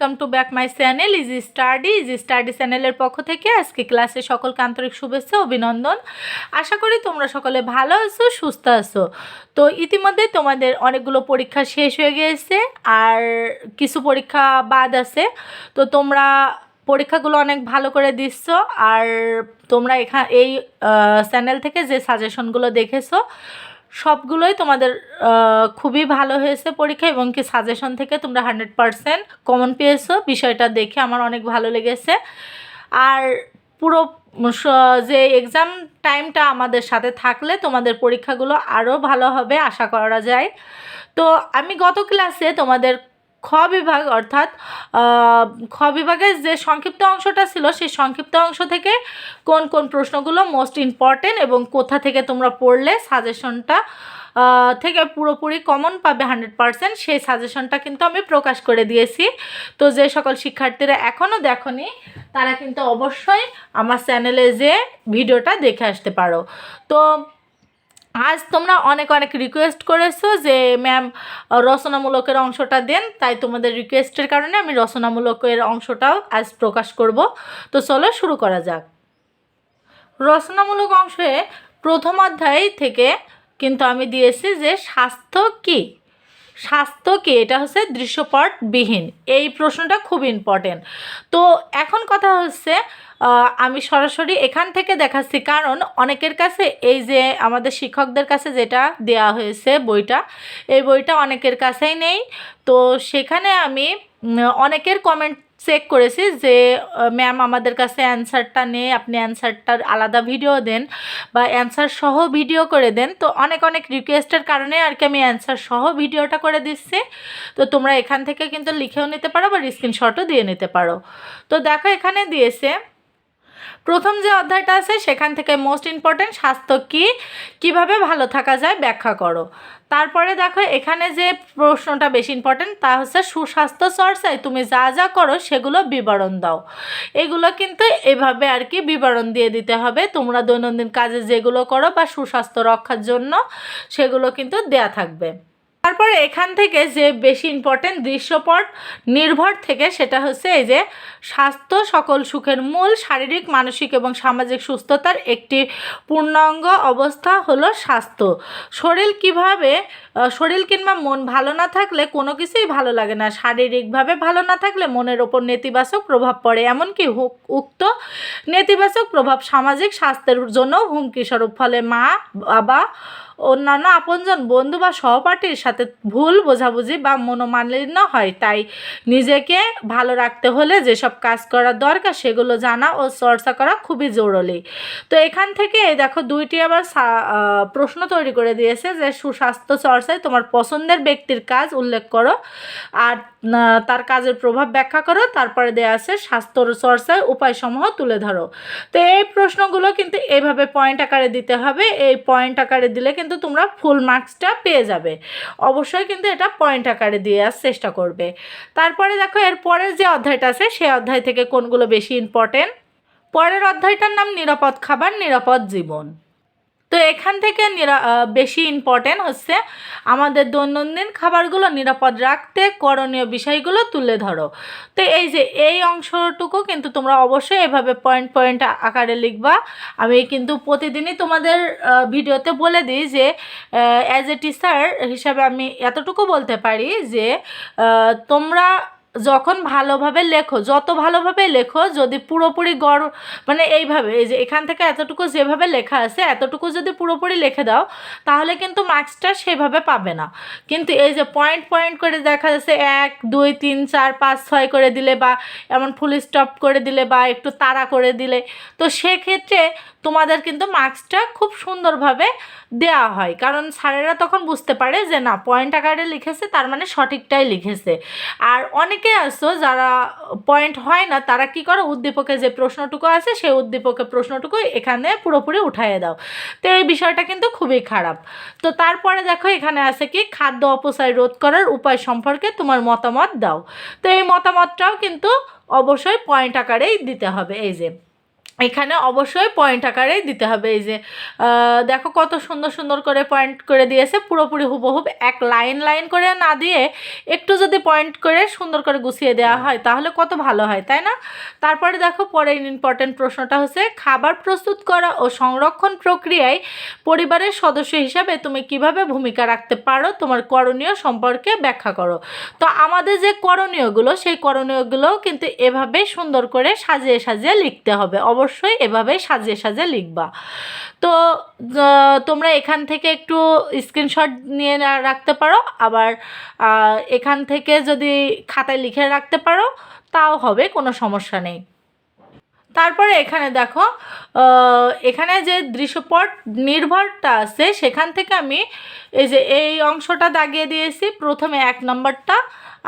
Welcome to back my channel easy study easy study চ্যানেলের পক্ষ থেকে আজকে ক্লাসে সকলকে আন্তরিক শুভেচ্ছা, অভিনন্দন। আশা করি তোমরা সকলে ভালো আছো, সুস্থ আছো। তো ইতিমধ্যে তোমাদের অনেকগুলো পরীক্ষা শেষ হয়ে গিয়েছে আর কিছু পরীক্ষা বাদ আছে। তো তোমরা পরীক্ষাগুলো অনেক ভালো করে দিচ্ছ আর তোমরা এখান এই চ্যানেল থেকে যে সাজেশনগুলো দেখেছ সবগুলোই তোমাদের খুবই ভালো হয়েছে পরীক্ষা এবং কি সাজেশন থেকে তোমরা হান্ড্রেড পারসেন্ট কমন পেয়েছ। বিষয়টা দেখে আমার অনেক ভালো লেগেছে। আর পুরো যে এক্সাম টাইমটা আমাদের সাথে থাকলে তোমাদের পরীক্ষাগুলো আরও ভালো হবে, আশা করা যায়। তো আমি গত ক্লাসে তোমাদের খ বিভাগ অর্থাৎ খ বিভাগের যে সংক্ষিপ্ত অংশটা ছিল, সেই সংক্ষিপ্ত অংশ থেকে কোন কোন প্রশ্নগুলো মোস্ট ইম্পর্টেন্ট এবং কোথা থেকে তোমরা পড়লে সাজেশনটা থেকে পুরোপুরি কমন পাবে হান্ড্রেড পারসেন্ট সেই সাজেশনটা কিন্তু আমি প্রকাশ করে দিয়েছি। তো যে সকল শিক্ষার্থীরা এখনও দেখনি, তারা কিন্তু অবশ্যই আমার চ্যানেলে যে ভিডিওটা দেখে আসতে পারো। তো আজ তোমরা অনেক অনেক রিকোয়েস্ট করেছ যে ম্যাম রচনামূলকের অংশটা দেন। তাই তোমাদের রিকোয়েস্টের কারণে আমি রচনামূলকের অংশটাও আজ প্রকাশ করব। তো চলো শুরু করা যাক। রচনামূলক অংশে প্রথম অধ্যায় থেকে কিন্তু আমি দিয়েছি যে, স্বাস্থ্য কী? স্বাস্থ্য কি? এটা হচ্ছে দৃশ্যপটবিহীন। এই প্রশ্নটা খুব ইম্পর্টেন্ট তো এখন কথা হচ্ছে আমি সরাসরি এখান থেকে দেখাচ্ছি। কারণ অনেকের কাছে এই যে আমাদের শিক্ষকদের কাছে যেটা দেয়া হয়েছে বইটা, এই বইটা অনেকের কাছেই নেই। তো সেখানে আমি অনেকের কমেন্ট চেক করেছি যে ম্যাম আমাদের কাছে অ্যান্সারটা নেই, আপনি অ্যান্সারটার আলাদা ভিডিও দেন বা অ্যান্সার সহ ভিডিও করে দেন। তো অনেক অনেক রিকোয়েস্টের কারণে আর কি আমি অ্যান্সার সহ ভিডিওটা করে দিচ্ছি। তো তোমরা এখান থেকে কিন্তু লিখেও নিতে পারো বা স্ক্রিনশটও দিয়ে নিতে পারো। তো দেখো এখানে দিয়েছে, প্রথম যে অধ্যায়টা আছে, সেখান থেকে মোস্ট ইম্পর্ট্যান্ট স্বাস্থ্য কী? কীভাবে ভালো থাকা যায় ব্যাখ্যা করো। তারপরে দেখো, এখানে যে প্রশ্নটা বেশি ইম্পর্টেন্ট তা হচ্ছে সুস্বাস্থ্য চর্চায় তুমি যা যা করো সেগুলো বিবরণ দাও। এগুলো কিন্তু এভাবে আর কি বিবরণ দিয়ে দিতে হবে। তোমরা দৈনন্দিন কাজে যেগুলো করো বা সুস্বাস্থ্য রক্ষার জন্য সেগুলো কিন্তু দেয়া থাকবে। তারপরে এখান থেকে যে বেশি ইম্পর্টেন্ট দৃশ্যপট নির্ভর থেকে সেটা হচ্ছে এই যে স্বাস্থ্য সকল সুখের মূল, শারীরিক, মানসিক এবং সামাজিক সুস্থতার একটি পূর্ণাঙ্গ অবস্থা হলো স্বাস্থ্য। শরীর কীভাবে শরীর কিংবা মন ভালো না থাকলে কোনো কিছুই ভালো লাগে না। শারীরিকভাবে ভালো না থাকলে মনের ওপর নেতিবাচক প্রভাব পড়ে। এমনকি উক্ত নেতিবাচক প্রভাব সামাজিক স্বাস্থ্যের জন্য হুমকি স্বরূপ ফলে মা, বাবা অন্যান্য আপনজন বন্ধু বা সহপাঠীর সাথে ভুল বোঝাবুঝি বা মনোমালিন্য হয়, তাই নিজেকে ভালো রাখতে হলে যেসব কাজ করার দরকার সেগুলো জানা ও চর্চা করা খুবই জরুরি। তো এখান থেকে দেখো দুইটি আবার প্রশ্ন তৈরি করে দিয়েছে যে, সুস্বাস্থ্য চর্চায় তোমার পছন্দের ব্যক্তির কাজ উল্লেখ করো। আর তার কাজের প্রভাব ব্যাখ্যা করো। তারপরে দেওয়া আছে, স্বাস্থ্য চর্চায় উপায়সমূহ তুলে ধরো। তো এই প্রশ্নগুলো কিন্তু এইভাবে পয়েন্ট আকারে দিতে হবে। এই পয়েন্ট আকারে দিলে কিন্তু তোমরা ফুল মার্কসটা পেয়ে যাবে। অবশ্যই কিন্তু এটা পয়েন্ট আকারে দিয়ে আসার চেষ্টা করবে। তারপরে দেখো, এর পরের যে অধ্যায়টা আছে, সেই অধ্যায় থেকে কোনগুলো বেশি ইম্পর্টেন্ট পরের অধ্যায়টার নাম নিরাপদ খাবার, নিরাপদ জীবন। তো এখান থেকে নিরা বেশি ইম্পর্টেন্ট হচ্ছে আমাদের দৈনন্দিন খাবারগুলো নিরাপদ রাখতে, করণীয় বিষয়গুলো তুলে ধরো। তো এই যে, এই অংশটুকু কিন্তু তোমরা অবশ্যই এভাবে পয়েন্ট পয়েন্ট আকারে লিখবা। আমি কিন্তু প্রতিদিনই তোমাদের ভিডিওতে বলে দিই যে অ্যাজ এ টিচার হিসাবে আমি এতটুকু বলতে পারি যে তোমরা যখন ভালোভাবে লেখো, যত ভালোভাবে লেখো, যদি পুরোপুরি গড় মানে এইভাবে, এই যে এখান থেকে এতটুকু যেভাবে লেখা আছে, এতটুকু যদি পুরোপুরি লিখে দাও, তাহলে কিন্তু মার্কসটা সেভাবে পাবে না। কিন্তু এই যে পয়েন্ট পয়েন্ট করে দেখা যাচ্ছে এক, দুই, তিন, চার, পাঁচ, ছয় করে দিলে বা এমন ফুল স্টপ করে দিলে বা একটু তাড়া করে দিলে, তো সেক্ষেত্রে তোমাদের কিন্তু মার্কসটা খুব সুন্দরভাবে দেওয়া হয়। কারণ স্যারেরা তখন বুঝতে পারে যে, না পয়েন্ট আকারে লিখেছে, তার মানে সঠিকটাই লিখেছে। আর অনেকে আসো যারা পয়েন্ট হয় না, তারা কি করে? উদ্দীপকে যে প্রশ্নটুকু আছে, সেই উদ্দীপকে প্রশ্নটুকু এখানে পুরোপুরি উঠাইয়ে দাও। তো এই বিষয়টা কিন্তু খুবই খারাপ। তো তারপরে দেখো, এখানে আছে কি, খাদ্য অপচয় রোধ করার উপায় সম্পর্কে তোমার মতামত দাও। তো এই মতামতটাও কিন্তু অবশ্যই পয়েন্ট আকারেই দিতে হবে। এই যে এখানে অবশ্যই পয়েন্ট আকারেই দিতে হবে। এই যে দেখো কত সুন্দর সুন্দর করে পয়েন্ট করে দিয়েছে পুরোপুরি হুবহুব এক লাইন লাইন করে না দিয়ে একটু যদি পয়েন্ট করে সুন্দর করে গুছিয়ে দেওয়া হয়। তাহলে কত ভালো হয় তাই না? তারপরে দেখো পরে ইম্পর্টেন্ট প্রশ্নটা হচ্ছে খাবার প্রস্তুত করা ও সংরক্ষণ প্রক্রিয়ায় পরিবারের সদস্য হিসাবে তুমি কীভাবে ভূমিকা রাখতে পারো তোমার করণীয় সম্পর্কে ব্যাখ্যা করো। তো আমাদের যে করণীয়গুলো সেই করণীয়গুলো কিন্তু এভাবে সুন্দর করে সাজিয়ে সাজিয়ে লিখতে হবে। অবশ্যই এভাবে সাজিয়ে সাজিয়ে লিখবা। তো তোমরা এখান থেকে একটু স্ক্রিনশট নিয়ে রাখতে পারো, আবার এখান থেকে যদি খাতায় লিখে রাখতে পারো, তাও হবে, কোনো সমস্যা নেই। তারপরে এখানে দেখো এখানে যে দৃশ্যপট নির্ভরটা আছে, সেখান থেকে আমি এই যে এই অংশটা দাগিয়ে দিয়েছি, প্রথমে এক নম্বরটা,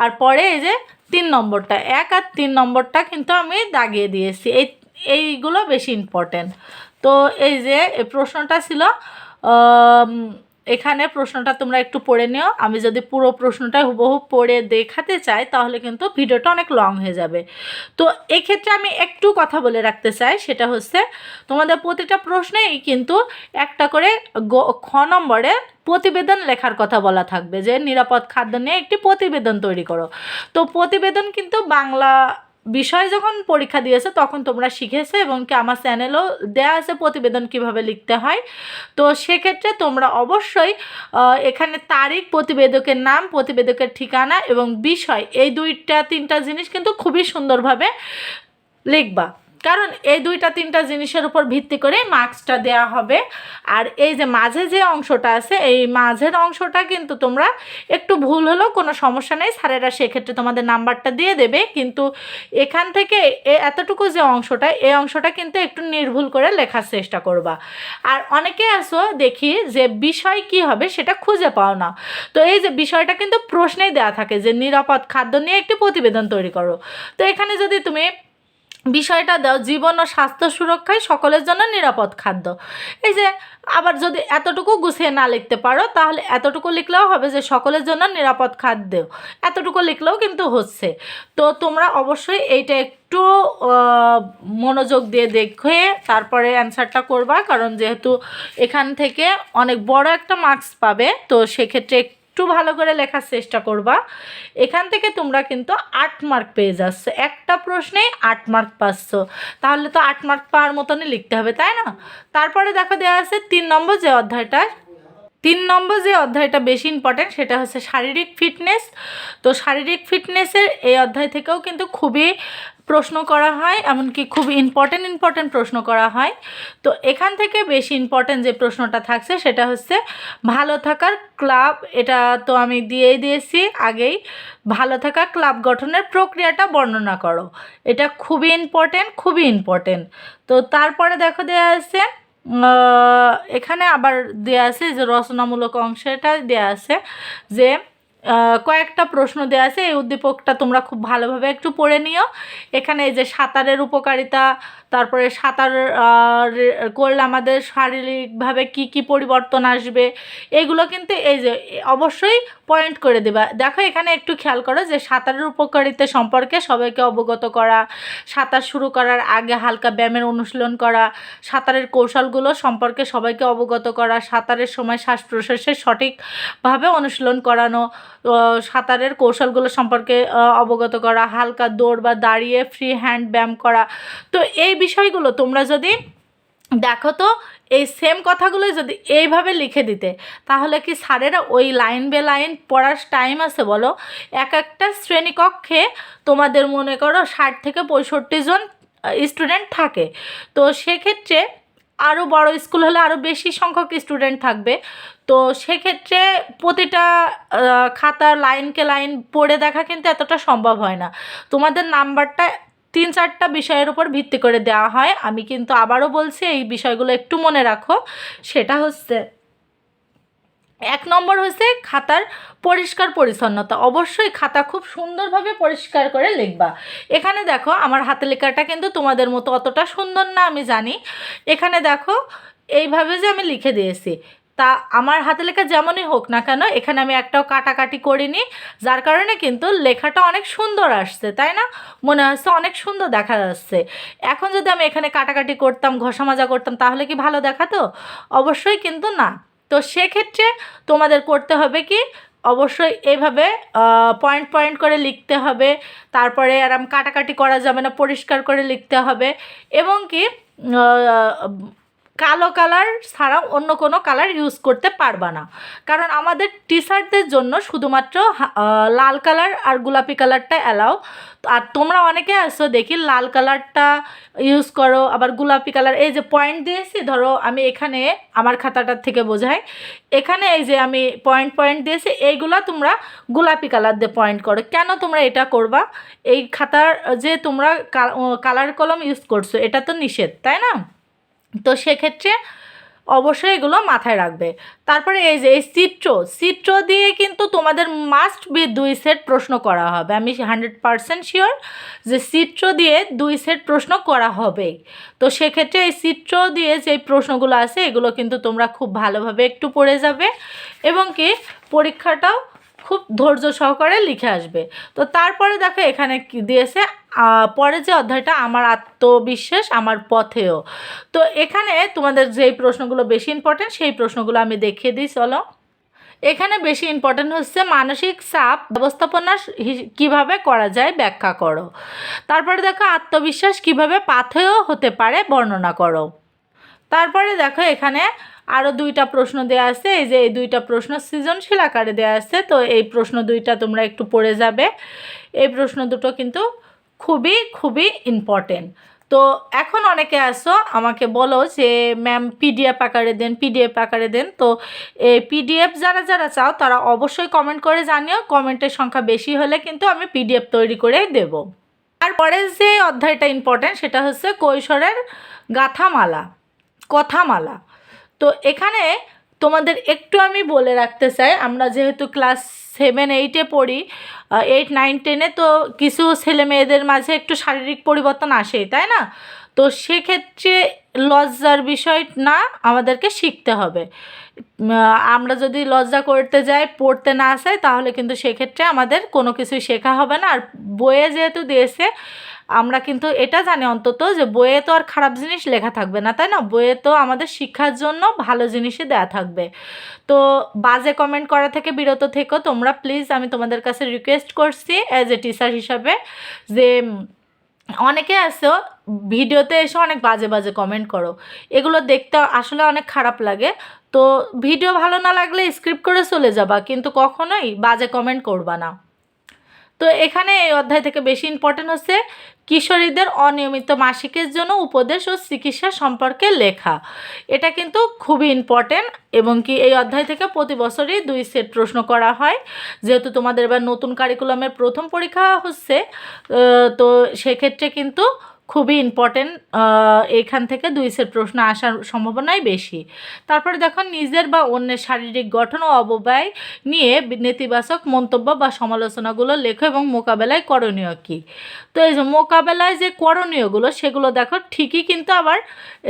আর পরে এই যে তিন নম্বরটা, এক আর তিন নম্বরটা কিন্তু আমি দাগিয়ে দিয়েছি। এই এইগুলো বেশি ইম্পর্টেন্ট তো এই যে প্রশ্নটা ছিল এখানে প্রশ্নটা তোমরা একটু পড়ে নিও। আমি যদি পুরো প্রশ্নটা হুবহু পড়ে দেখাতে চাই, তাহলে কিন্তু ভিডিওটা অনেক লং হয়ে যাবে। তো এক্ষেত্রে আমি একটু কথা বলে রাখতে চাই, সেটা হচ্ছে, তোমাদের প্রতিটা প্রশ্নেই কিন্তু একটা করে খ নম্বরে প্রতিবেদন লেখার কথা বলা থাকবে, যে নিরাপদ খাদ্য নিয়ে একটি প্রতিবেদন তৈরি করো। তো প্রতিবেদন কিন্তু বাংলা বিষয় যখন পরীক্ষা দিয়েছে, তখন তোমরা শিখেছে এবং কি আমার চ্যানেলও দেয়া আছে প্রতিবেদন কীভাবে লিখতে হয়। তো সেক্ষেত্রে তোমরা অবশ্যই এখানে তারিখ, প্রতিবেদকের নাম, প্রতিবেদকের ঠিকানা এবং বিষয়, এই দুইটা, তিনটা জিনিস কিন্তু খুবই সুন্দরভাবে লিখবা। কারণ এই দুইটা, তিনটা জিনিসের উপর ভিত্তি করে মার্কসটা দেওয়া হবে। আর এই যে মাঝে যে অংশটা আছে, এই মাঝের অংশটা কিন্তু তোমরা একটু ভুল হলেও কোনো সমস্যা নেই। স্যারেরা সেক্ষেত্রে তোমাদের নাম্বারটা দিয়ে দেবে। কিন্তু এখান থেকে এতটুকু যে অংশটা, এই অংশটা কিন্তু একটু নির্ভুল করে লেখার চেষ্টা করবা। আর অনেকে আসো দেখি যে বিষয় কি হবে সেটা খুঁজে পাও না। তো এই যে বিষয়টা কিন্তু প্রশ্নেই দেওয়া থাকে যে নিরাপদ খাদ্য নিয়ে একটি প্রতিবেদন তৈরি করো। তো এখানে যদি তুমি বিষয়টা দাও, জীবন ও স্বাস্থ্য সুরক্ষায় সকলের জন্য নিরাপদ খাদ্য। এই যে, আবার যদি এতটুকু গুছিয়ে না লিখতে পারো, তাহলে এতটুকু লিখলেও হবে যে, সকলের জন্য নিরাপদ খাদ্য। এতটুকু লিখলেও কিন্তু হচ্ছে। তো তোমরা অবশ্যই এইটা একটু মনোযোগ দিয়ে দেখে তারপরে অ্যান্সারটা করবা, কারণ যেহেতু এখান থেকে অনেক বড় একটা মার্কস পাবে, তো সেক্ষেত্রে একটু ভালো করে লেখার চেষ্টা করবা। এখান থেকে তোমরা কিন্তু আট মার্ক পেয়ে যাচ্ছ। একটা প্রশ্নেই আট মার্ক পাচ্ছ। তাহলে তো আট মার্ক পাওয়ার মতনই লিখতে হবে, তাই না? তারপরে দেখো দেওয়া আছে তিন নম্বর যে অধ্যায়টা। তিন নম্বর যে অধ্যায়টা বেশি ইম্পর্ট্যান্ট সেটা হচ্ছে শারীরিক ফিটনেস তো শারীরিক ফিটনেসের এই অধ্যায় থেকেও কিন্তু খুবই প্রশ্ন করা হয়, এমনকি খুব ইম্পর্টেন্ট ইম্পর্ট্যান্ট প্রশ্ন করা হয়। তো এখান থেকে বেশি ইম্পর্ট্যান্ট যে প্রশ্নটা থাকছে সেটা হচ্ছে, ভালো থাকার ক্লাব এটা তো আমি দিয়েই দিয়েছি আগেই। ভালো থাকা ক্লাব গঠনের প্রক্রিয়াটা বর্ণনা করো। এটা খুবই ইম্পর্টেন্ট খুবই ইম্পর্টেন্ট তো তারপরে দেখো দেওয়া আছে এখানে আবার দেওয়া আছে যে রচনামূলক অংশটা দেওয়া আছে যে কয়েকটা প্রশ্ন দেওয়া আছে। এই উদ্দীপকটা তোমরা খুব ভালোভাবে একটু পড়ে নিও। এখানে এই যে সাঁতারের উপকারিতা তারপরে সাঁতার করলে আমাদের শারীরিকভাবে কি কি পরিবর্তন আসবে? এগুলো কিন্তু এই যে অবশ্যই পয়েন্ট করে দেবা। দেখো, এখানে একটু খেয়াল করো যে সাঁতারের উপকারিতা সম্পর্কে সবাইকে অবগত করা, সাঁতার শুরু করার আগে হালকা ব্যায়ামের অনুশীলন করা, সাঁতারের কৌশলগুলো সম্পর্কে সবাইকে অবগত করা, সাঁতারের সময় শ্বাস প্রশ্বাসের সঠিকভাবে অনুশীলন করানো সাঁতারের কৌশলগুলো সম্পর্কে অবগত করা, হালকা দৌড় বা দাঁড়িয়ে ফ্রি হ্যান্ড ব্যায়াম করা। তো এই বিষয়গুলো তোমরা যদি দেখো তো, এই সেম কথাগুলো যদি এইভাবে লিখে দিতে, তাহলে কি স্যারেরা ওই লাইন বে লাইন পড়ার টাইম আছে বলো? এক একটা শ্রেণীকক্ষে তোমাদের মনে করো ষাট থেকে পঁয়ষট্টি জন স্টুডেন্ট থাকে। তো সেক্ষেত্রে আরও বড় স্কুল হলে আরও বেশি সংখ্যক স্টুডেন্ট থাকবে। তো সেক্ষেত্রে প্রতিটা খাতার লাইনকে লাইন পড়ে দেখা কিন্তু এতটা সম্ভব হয় না। তোমাদের নাম্বারটা তিন চারটা বিষয়ের উপর ভিত্তি করে দেওয়া হয়। আমি কিন্তু আবারও বলছি, এই বিষয়গুলো একটু মনে রাখো। সেটা হচ্ছে, এক নম্বর হচ্ছে খাতার পরিষ্কার পরিচ্ছন্নতা। অবশ্যই খাতা খুব সুন্দরভাবে পরিষ্কার করে লিখবা। এখানে দেখো, আমার হাতে লেখাটা কিন্তু তোমাদের মতো অতটা সুন্দর না, আমি জানি। এখানে দেখো, এইভাবে যে আমি লিখে দিয়েছি। তা আমার হাতে লেখা যেমনই হোক না কেন, এখানে আমি একটাও কাটাকাটি করিনি, যার কারণে কিন্তু লেখাটা অনেক সুন্দর আসছে, তাই না? মনে হচ্ছে অনেক সুন্দর দেখা যাচ্ছে। এখন যদি আমি এখানে কাটাকাটি করতাম, ঘষা মাজা করতাম, তাহলে কি ভালো দেখাতো? অবশ্যই কিন্তু না। তো সেক্ষেত্রে তোমাদের করতে হবে কি, অবশ্যই এইভাবে পয়েন্ট পয়েন্ট করে লিখতে হবে, তারপরে আরাম কাটাকাটি করা যাবে না, পরিষ্কার করে লিখতে হবে, এবং কি কালো কালার ছাড়া অন্য কোনো কালার ইউজ করতে পারবা না। কারণ আমাদের টি শার্টদের জন্য শুধুমাত্র লাল কালার আর গোলাপি কালারটা অ্যালাও আর তোমরা অনেকে আসো দেখি লাল কালারটা ইউজ করো, আবার গোলাপি কালার। এই যে পয়েন্ট দিয়েছি, ধরো আমি এখানে আমার খাতাটার থেকে বোঝাই। এখানে এই যে আমি পয়েন্ট পয়েন্ট দিয়েছি, এইগুলা তোমরা গোলাপি কালার দিয়ে পয়েন্ট করো। কেন তোমরা এটা করবা? এই খাতার যে তোমরা কালার কলম ইউজ করছ, এটা তো নিষেধ, তাই না? তো সেক্ষেত্রে অবশ্যই এগুলো মাথায় রাখবে। তারপরে এই যে, এই চিত্র চিত্র দিয়ে কিন্তু তোমাদের মাস্ট বি দুই সেট প্রশ্ন করা হবে। আমি হান্ড্রেড পারসেন্ট শিওর যে চিত্র দিয়ে দুই সেট প্রশ্ন করা হবে। তো সেক্ষেত্রে এই চিত্র দিয়ে যে প্রশ্নগুলো আছে, এগুলো কিন্তু তোমরা খুব ভালোভাবে একটু পড়ে যাবে। এবং কি, পরীক্ষাটাও খুব ধৈর্য সহকারে লিখে আসবে। তো তারপরে দেখো এখানে দিয়েছে পরে যে অধ্যায়টা আমার আত্মবিশ্বাস, আমার পথেও। তো এখানে তোমাদের যেই প্রশ্নগুলো বেশি ইম্পর্টেন্ট সেই প্রশ্নগুলো আমি দেখিয়ে দিই, চলো। এখানে বেশি ইম্পর্টেন্ট হচ্ছে মানসিক চাপ ব্যবস্থাপনা কীভাবে করা যায় ব্যাখ্যা করো। তারপরে দেখো আত্মবিশ্বাস কীভাবে পাথেয় হতে পারে বর্ণনা করো। তারপরে দেখো এখানে আরও দুইটা প্রশ্ন দেওয়া আছে, এই যে এই দুইটা প্রশ্ন সৃজনশীল আকারে দেওয়া আছে, তো এই প্রশ্ন দুইটা তোমরা একটু পড়ে যাবে। এই প্রশ্ন দুটো কিন্তু খুবই খুবই ইম্পর্টেন্ট তো এখন অনেকে আসো, আমাকে বলো যে ম্যাম পিডিএফ আকারে দেন পিডিএফ আকারে দেন। তো এই পিডিএফ যারা যারা চাও, তারা অবশ্যই কমেন্ট করে জানিও কমেন্টের সংখ্যা বেশি হলে কিন্তু আমি পিডিএফ তৈরি করে দেব। তারপরে যে অধ্যায়টা ইম্পর্টেন্ট সেটা হচ্ছে কৈশোরের গাথামালা, কথামালা। তো এখানে তোমাদের একটু আমি বলে রাখতে চাই, আমরা যেহেতু ক্লাস সেভেন এইটে পড়ি এইট নাইন টেনে তো কিছু ছেলে মেয়েদের মাঝে একটু শারীরিক পরিবর্তন আসেই, তাই না? তো সেক্ষেত্রে লজ্জার বিষয় না, আমাদেরকে শিখতে হবে। আমরা যদি লজ্জা করতে যাই, পড়তে না আসে, তাহলে কিন্তু সেক্ষেত্রে আমাদের কোনো কিছুই শেখা হবে না। আর বইয়ে যেহেতু দিয়েছে আমরা কিন্তু এটা জানি অন্তত যে বইয়ে তো আর খারাপ জিনিস লেখা থাকবে না, তাই না? বইয়ে তো আমাদের শিক্ষার জন্য ভালো জিনিসই দেয়া থাকবে। তো বাজে কমেন্ট করা থেকে বিরত থেকো। তোমরা প্লিজ আমি তোমাদের কাছে রিকোয়েস্ট করছি অ্যাজ এ টিচার হিসাবে যে, অনেকে আছো, ভিডিওতে এসে অনেক বাজে বাজে কমেন্ট করো। এগুলো দেখতে আসলে অনেক খারাপ লাগে। তো ভিডিও ভালো না লাগলে স্ক্রিপ্ট করে চলে যাবা, কিন্তু কখনোই বাজে কমেন্ট করবা না। তো এখানে এই অধ্যায় থেকে বেশি ইম্পর্টেন্ট হচ্ছে কিশোরীদের অনিয়মিত মাসিকের জন্য উপদেশ ও চিকিৎসা সম্পর্কে লেখা। এটা কিন্তু খুবই ইম্পর্টেন্ট এবং কি এই অধ্যায় থেকে প্রতি বছরই দুই সেট প্রশ্ন করা হয়। যেহেতু তোমাদের এবার নতুন কারিকুলামের প্রথম পরীক্ষা হচ্ছে তো সেক্ষেত্রে কিন্তু খুবই ইম্পর্টেন্ট এখান থেকে দুই সেট প্রশ্ন আসার সম্ভাবনাই বেশি। তারপরে দেখুন নিজের বা অন্যের শারীরিক গঠন ও অববায় নিয়ে নেতিবাচক মন্তব্য বা সমালোচনাগুলো লেখো এবং মোকাবেলায় করণীয় কী? তো এই যে মোকাবেলায় যে করণীয়গুলো, সেগুলো দেখো ঠিকই কিন্তু আবার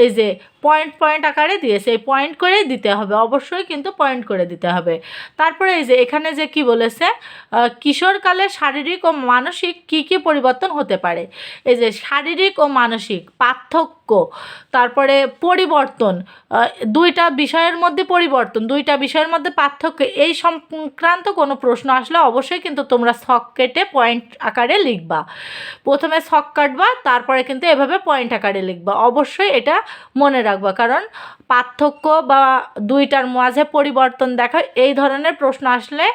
এই যে পয়েন্ট পয়েন্ট আকারে দিয়েছে এই পয়েন্ট করেই দিতে হবে। অবশ্যই কিন্তু পয়েন্ট করে দিতে হবে। তারপরে এই যে, এখানে যে কি বলেছে কিশোরকালে শারীরিক ও মানসিক কি কি পরিবর্তন হতে পারে? এই যে, শারীরিক ও মানসিক পার্থক্য, তারপরে পরিবর্তন দুইটা বিষয়ের মধ্যে পরিবর্তন, দুইটা বিষয়ের মধ্যে পার্থক্য, এই সংক্রান্ত কোনো প্রশ্ন আসলে অবশ্যই কিন্তু তোমরা ছক কেটে পয়েন্ট আকারে লিখবা। প্রথমে ছক কাটবা, তারপরে কিন্তু এভাবে পয়েন্ট আকারে লিখবা। অবশ্যই এটা মনে রাখবা। কারণ পার্থক্য বা দুইটার মাঝে পরিবর্তন দেখা, এই ধরনের প্রশ্ন আসলে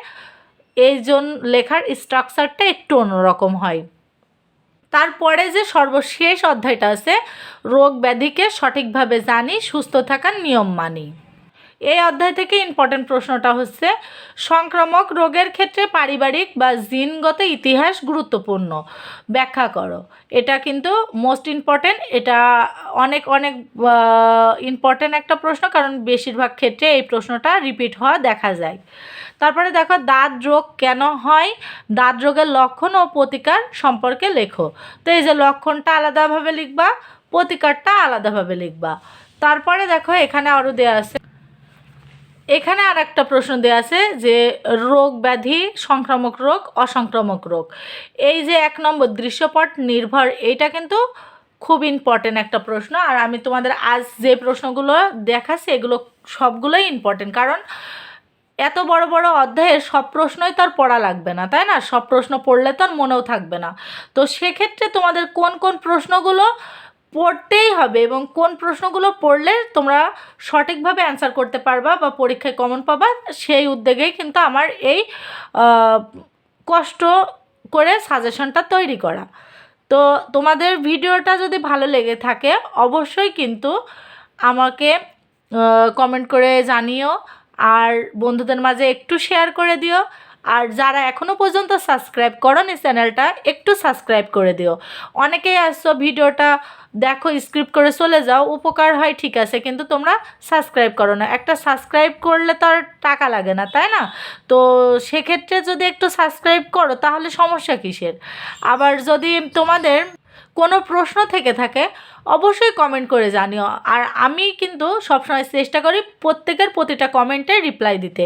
এই জন লেখার স্ট্রাকচারটা একটু অন্যরকম হয়। তারপরে যে সর্বশেষ অধ্যায়টা আছে, রোগ ব্যাধিকে সঠিকভাবে জানি, সুস্থ থাকার নিয়ম মানি। এই অধ্যায় থেকে ইম্পর্টেন্ট প্রশ্নটা হচ্ছে, সংক্রামক রোগের ক্ষেত্রে পারিবারিক বা জিনগত ইতিহাস গুরুত্বপূর্ণ। ব্যাখ্যা করো। এটা কিন্তু মোস্ট ইম্পর্টেন্ট এটা অনেক অনেক ইম্পর্টেন্ট একটা প্রশ্ন, কারণ বেশিরভাগ ক্ষেত্রে এই প্রশ্নটা রিপিট হওয়া দেখা যায়। তারপরে দেখো, দাঁত রোগ কেন হয়? দাঁত রোগের লক্ষণ ও প্রতিকার সম্পর্কে লেখো। তো এই যে লক্ষণটা আলাদাভাবে লিখবা, প্রতিকারটা আলাদাভাবে লিখবা। তারপরে দেখো, এখানে আরও দেওয়া আছে এখানে আর একটা প্রশ্ন দেওয়া আছে যে রোগ ব্যাধি, সংক্রামক রোগ, অসংক্রামক রোগ। এই যে এক নম্বর দৃশ্যপট নির্ভর, এইটা কিন্তু খুব ইম্পর্টেন্ট একটা প্রশ্ন। আর আমি তোমাদের আজ যে প্রশ্নগুলো দেখাচ্ছি, এগুলো সবগুলোই ইম্পর্টেন্ট কারণ এত বড় বড় অধ্যায়ের সব প্রশ্নই তো আর পড়া লাগবে না, তাই না? সব প্রশ্ন পড়লে তো আর মনেও থাকবে না। তো সেক্ষেত্রে তোমাদের কোন কোন প্রশ্নগুলো পড়তেই হবে এবং কোন প্রশ্নগুলো পড়লে তোমরা সঠিকভাবে অ্যান্সার করতে পারবা বা পরীক্ষায় কমন পাবা, সেই উদ্যোগেই কিন্তু আমার এই কষ্ট করে সাজেশনটা তৈরি করা। তো তোমাদের ভিডিওটা যদি ভালো লেগে থাকে, অবশ্যই কিন্তু আমাকে কমেন্ট করে জানিও। আর বন্ধুদের মাঝে একটু শেয়ার করে দিও। আর যারা এখনও পর্যন্ত সাবস্ক্রাইব করনি চ্যানেলটা একটু সাবস্ক্রাইব করে দিও। অনেকেই আসছো ভিডিওটা দেখো স্ক্রিপ্ট করে চলে যাও, উপকার হয়, ঠিক আছে, কিন্তু তোমরা সাবস্ক্রাইব করো না। একটা সাবস্ক্রাইব করলে তো আর টাকা লাগে না, তাই না? তো সেক্ষেত্রে যদি একটু সাবস্ক্রাইব করো, তাহলে সমস্যা কিসের? আবার যদি তোমাদের কোনো প্রশ্ন থেকে থাকে, অবশ্যই কমেন্ট করে জানিও। আর আমি কিন্তু সবসময় চেষ্টা করি প্রত্যেকের প্রতিটা কমেন্টে রিপ্লাই দিতে।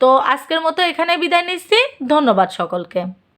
তো আজকের মতো এখানে বিদায় নিচ্ছি। ধন্যবাদ সকলকে।